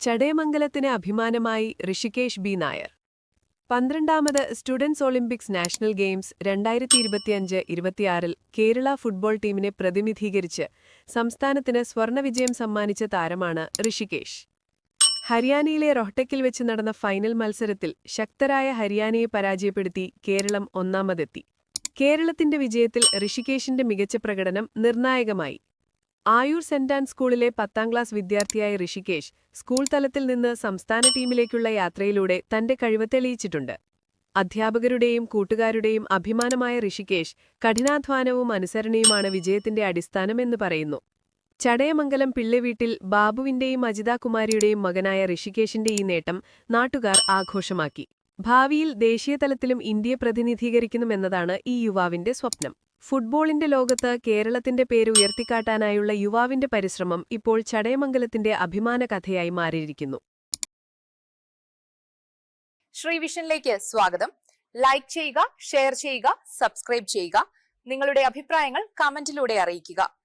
ചടയമംഗലത്തിന് അഭിമാനമായി ഋഷികേഷ് ബി. നായർ. പന്ത്രണ്ടാമത് students Olympics national games രണ്ടായിരത്തി ഇരുപത്തിയഞ്ച് ഇരുപത്തിയാറിൽ കേരള ഫുട്ബോൾ ടീമിനെ പ്രതിനിധീകരിച്ച് സംസ്ഥാനത്തിന് സ്വർണവിജയം സമ്മാനിച്ച താരമാണ് ഋഷികേഷ്. ഹരിയാനയിലെ റോഹ്ടക്കിൽ വെച്ച് നടന്ന ഫൈനൽ മത്സരത്തിൽ ശക്തരായ ഹരിയാനയെ പരാജയപ്പെടുത്തി കേരളം ഒന്നാമതെത്തി. കേരളത്തിന്റെ വിജയത്തിൽ ഋഷികേശിന്റെ മികച്ച പ്രകടനം നിർണായകമായി. ആയൂർ സെന്റ് ആൻഡ് സ്കൂളിലെ പത്താം ക്ലാസ് വിദ്യാർത്ഥിയായ ഋഷികേഷ് സ്കൂൾ തലത്തിൽ നിന്ന് സംസ്ഥാന ടീമിലേക്കുള്ള യാത്രയിലൂടെ തന്റെ കഴിവ് തെളിയിച്ചിട്ടുണ്ട്. അധ്യാപകരുടെയും കൂട്ടുകാരുടെയും അഭിമാനമായ ഋഷികേഷ് കഠിനാധ്വാനവും അനുസരണയുമാണ് വിജയത്തിന്റെ അടിസ്ഥാനമെന്ന് പറയുന്നു. ചടയമംഗലം പിള്ളവീട്ടിൽ ബാബുവിന്റെയും അജിതാകുമാരിയുടെയും മകനായ ഋഷികേഷിന്റെ ഈ നേട്ടം നാട്ടുകാർ ആഘോഷമാക്കി. ഭാവിയിൽ ദേശീയതലത്തിലും ഇന്ത്യയെ പ്രതിനിധീകരിക്കുന്നുമെന്നതാണ് ഈ യുവാവിന്റെ സ്വപ്നം. ഫുട്ബോളിന്റെ ലോകത്ത് കേരളത്തിന്റെ പേര് ഉയർത്തിക്കാട്ടാനായുള്ള യുവാവിന്റെ പരിശ്രമം ഇപ്പോൾ ചടയമംഗലത്തിന്റെ അഭിമാന കഥയായി മാറിയിരിക്കുന്നു. ശ്രീവിഷനിലേക്ക് സ്വാഗതം. ലൈക്ക് ചെയ്യുക ഷെയർ ചെയ്യുക സബ്സ്ക്രൈബ് ചെയ്യുക. നിങ്ങളുടെ അഭിപ്രായങ്ങൾ കമന്റിലൂടെ അറിയിക്കുക.